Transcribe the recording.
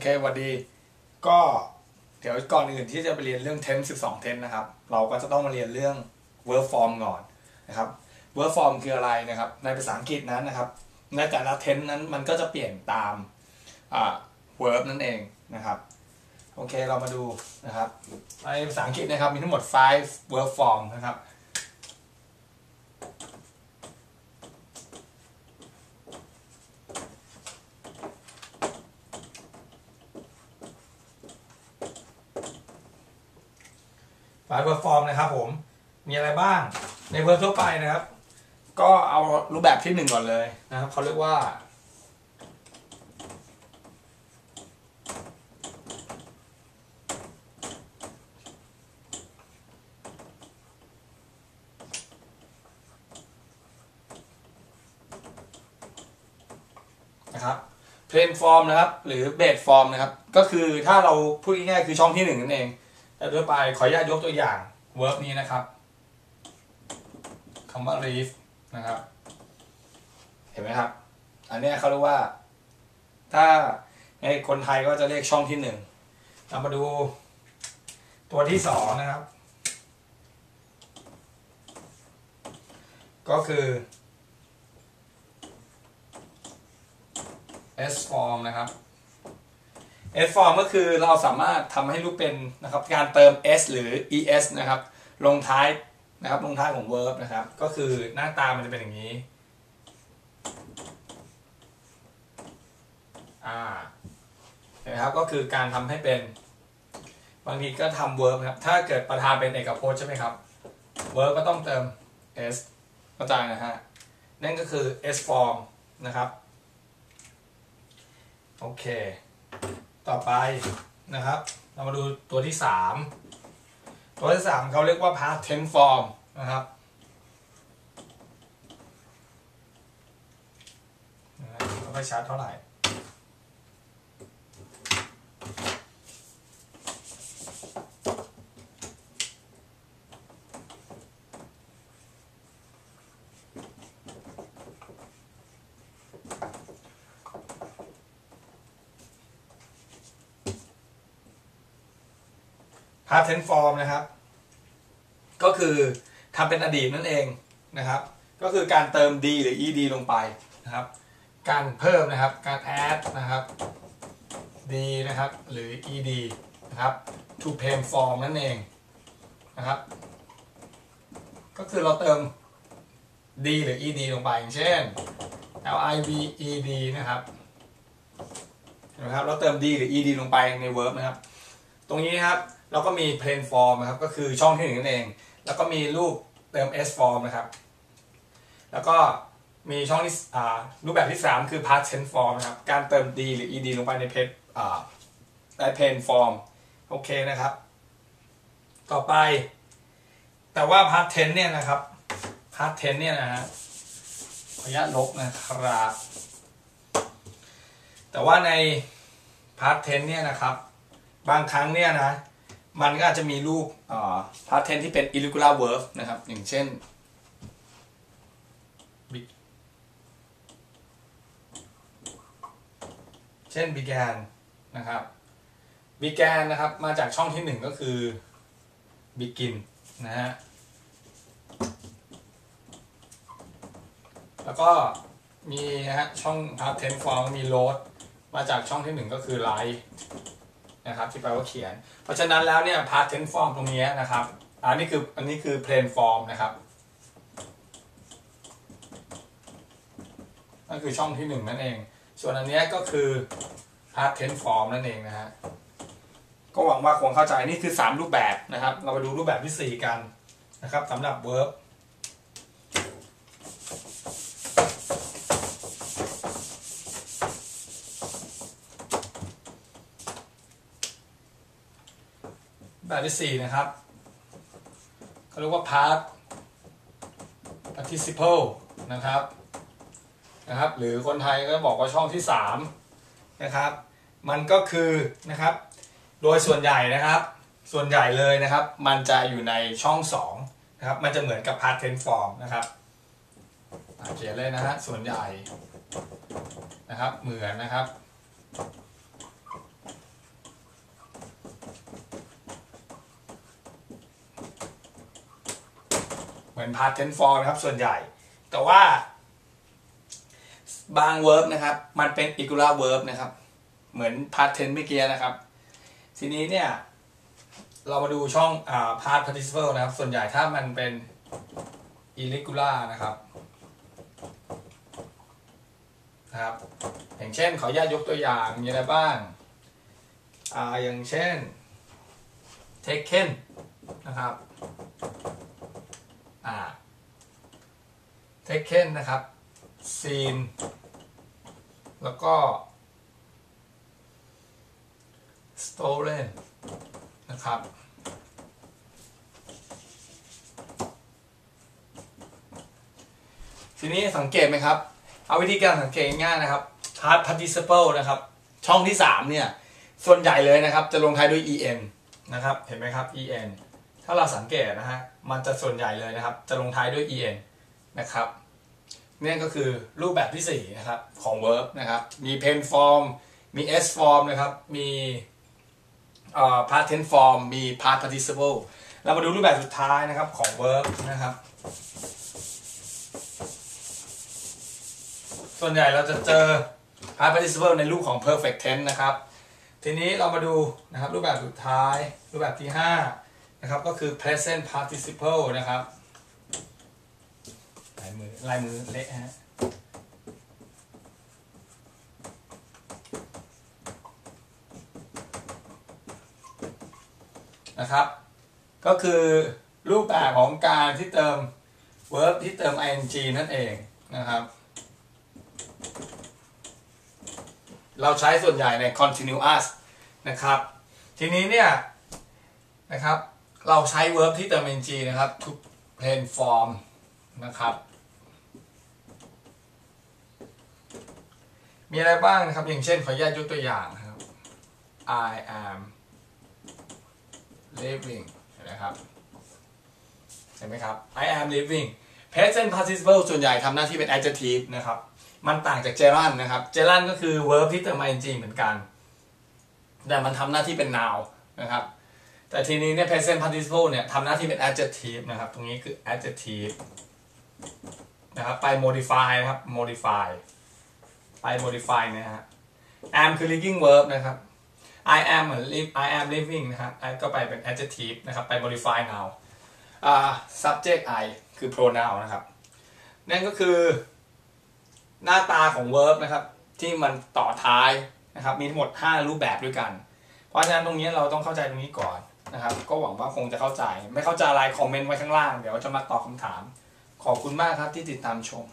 เคสวัสดี ก็เดี๋ยวก่อนอื่นที่จะไปเรียนเรื่อง tense 12 tense นะครับ เราก็จะต้องมาเรียนเรื่อง verb form ก่อนนะครับ verb form คืออะไรนะครับ ในภาษาอังกฤษนั้นนะครับ ในแต่ละ tense นั้นมันก็จะเปลี่ยนตาม verb นั่นเองนะครับ โอเคเรามาดูนะครับ ในภาษาอังกฤษนะครับ มีทั้งหมด 5 verb form นะครับ ไฟล์เวอร์ฟอร์มนะครับผมมีอะไรบ้างในเวอร์ทั่วไปนะครับ ก็เอารูปแบบที่หนึ่งก่อนเลยนะครับเขาเรียกว่า นะครับ plain form นะครับ หรือ base form นะครับ ก็คือถ้าเราพูดง่ายๆคือช่องที่หนึ่งนั่นเอง แต่โดยไปขออนุญาตยกตัวอย่าง verb นี้นะครับคำว่า reef นะครับ เห็นไหมครับ อันนี้เขาเรียกว่า ถ้าในคนไทยก็จะเรียกช่องที่หนึ่งเรามาดูตัวที่สองนะครับ ก็คือ S form นะครับ S form ก็คือเราสามารถทำให้รูปเป็นนะครับการเติม s หรือ es นะครับลงท้ายนะครับลงท้ายของ verb นะครับ ก็คือหน้าตามันจะเป็นอย่างนี้อ่านไหมครับก็คือการทำให้เป็น บางทีก็ทำ verb นะครับถ้าเกิดประธานเป็นเอกพจน์ใช่ไหมครับ verb ก็ต้องเติม s เข้าใจนะฮะนั่นก็คือ s form นะครับ โอเค ต่อไปนะครับ เรามาดูตัวที่สามตัวที่สามเขาเรียกว่า past tense form นะครับไม่ชัดเท่าไหร่ past tense form นะครับ ก็คือทำเป็นอดีตนั่นเองนะครับ ก็คือการเติม d หรือ ed ลงไปนะครับ การเพิ่มนะครับ การ add นะครับ d นะครับหรือ ed นะครับ to plain form นั่นเองนะครับ ก็คือเราเติม d หรือ ed ลงไปอย่างเช่น liv ed นะครับนไหมครับ เราเติม d หรือ ed ลงไปใน verb นะครับ ตรงนี้นะครับ เราก็มี plain form นะครับก็คือช่องที่หนึ่งนั่นเอง แล้วก็มีรูปเติม s form นะครับ แล้วก็มีช่องที่อ่ารูปแบบที่ 3 คือ past tense form นะครับ การเติม d หรือ ed ลงไปในเพจอ่าใน plain form โอเคนะครับ ต่อไป แต่ว่า past tense เนี่ยนะครับ past tense เนี่ยนะฮะขออนุญาตลบนะครับ แต่ว่าใน past tense เนี่ยนะครับ บางครั้งเนี่ยนะ มันก็อาจจะมีรูปพาร์ทเทนที่เป็น irregular verb นะครับ อย่างเช่น เช่น began นะครับ began นะครับ มาจากช่องที่หนึ่งก็คือ begin นะฮะ แล้วก็มีนะฮะช่อง past tense form มี load มาจากช่องที่หนึ่งก็คือ write นะครับที่แปลว่าเขียน เพราะฉะนั้นแล้วเนี่ย past tense form ตรงนี้นะครับอันนี้คืออันนี้คือ plain form นะครับนั่นคือช่องที่หนึ่งนั่นเอง ส่วนอันนี้ก็คือ past tense form นั่นเองนะฮะก็หวังว่าคงเข้าใจนี่คือ 3 รูปแบบนะครับ เราไปดูรูปแบบที่ 4 กันนะครับสำหรับ verb แบ บที่สี่นะครับเขาเรียกว่า past participle นะครับนะครับ หรือคนไทยก็บอกว่าช่องที่สามนะครับ มันก็คือนะครับ โดยส่วนใหญ่นะครับ ส่วนใหญ่เลยนะครับ มันจะอยู่ในช่องสองนะครับ มันจะเหมือนกับ past tense form นะครับเขียนเลยนะฮะส่วนใหญ่นะครับ เหมือนนะครับ เหมือน past tense form นะครับส่วนใหญ่ แต่ว่า บาง verb นะครับ มันเป็น irregular verb นะครับ เหมือน past tense เมื่อกี้นะครับ ทีนี้เนี่ย เรามาดูช่องอ่า past participle นะครับ ส่วนใหญ่ถ้ามันเป็น irregular นะครับนะครับ อย่างเช่นขออนุญาตยกตัวอย่างมีอะไรบ้างอ่าอย่างเช่น taken นะครับ อ่า taken นะครับ seen แล้วก็ stolen นะครับ ทีนี้สังเกตไหมครับ เอาวิธีการสังเกตง่ายนะครับ past participle นะครับ ช่องที่ 3 เนี่ย ส่วนใหญ่เลยนะครับ จะลงท้ายด้วย en นะครับ เห็นไหมครับ en ถ้าเราสังเกตนะฮะ มันจะส่วนใหญ่เลยนะครับ จะลงท้ายด้วย en นะครับ นี่ก็คือรูปแบบที่ 4 นะครับ ของ verb นะครับ มี pen form มี s form นะครับ มี past tense form มี past participle เรามาดูรูปแบบสุดท้ายนะครับของ verb นะครับ ส่วนใหญ่เราจะเจอ past participle ในรูปของ perfect tense นะครับ ทีนี้เรามาดูนะครับรูปแบบสุดท้ายรูปแบบที่ 5 นะครับก็คือ present participle นะครับลายมือลายมือเละฮะนะครับ ก็คือรูปแบบของการที่เติม verb ที่เติม ing นั่นเองนะครับ เราใช้ส่วนใหญ่ใน continuous นะครับ ทีนี้เนี่ยนะครับ เราใช้ verb ที่เติม ing นะครับ to plain form นะครับ มีอะไรบ้างนะครับ อย่างเช่น ขออนุญาตยกตัวอย่างนะครับ I am living เห็นไหมครับ เห็นไหมครับ I am living present participle ส่วนใหญ่ทำหน้าที่เป็น adjective นะครับ มันต่างจาก gerund นะครับ gerund ก็คือ verb ที่เติม ing เหมือนกัน แต่มันทำหน้าที่เป็น noun นะครับ แต่ทีนี้เนี่ย present participle เนี่ยทำหน้าที่เป็น adjective นะครับ ตรงนี้คือ adjective นะครับ ไป modify นะครับ modify ไป modify นะฮะ am คือ living verb นะครับ I am เหมือน live I am living นะครับ I ก็ไปเป็น adjective นะครับ ไป modify now อ่า subject I คือ pronoun นะครับ นั่นก็คือ หน้าตาของ verb นะครับ ที่มันต่อท้ายนะครับ มีทั้งหมด 5 รูปแบบด้วยกัน เพราะฉะนั้นตรงนี้เราต้องเข้าใจตรงนี้ก่อน นะครับ ก็หวังว่าคงจะเข้าใจ ไม่เข้าใจอะไรคอมเมนต์ไว้ข้างล่าง เดี๋ยวจะมาตอบคำถาม ขอบคุณมากครับที่ติดตามชม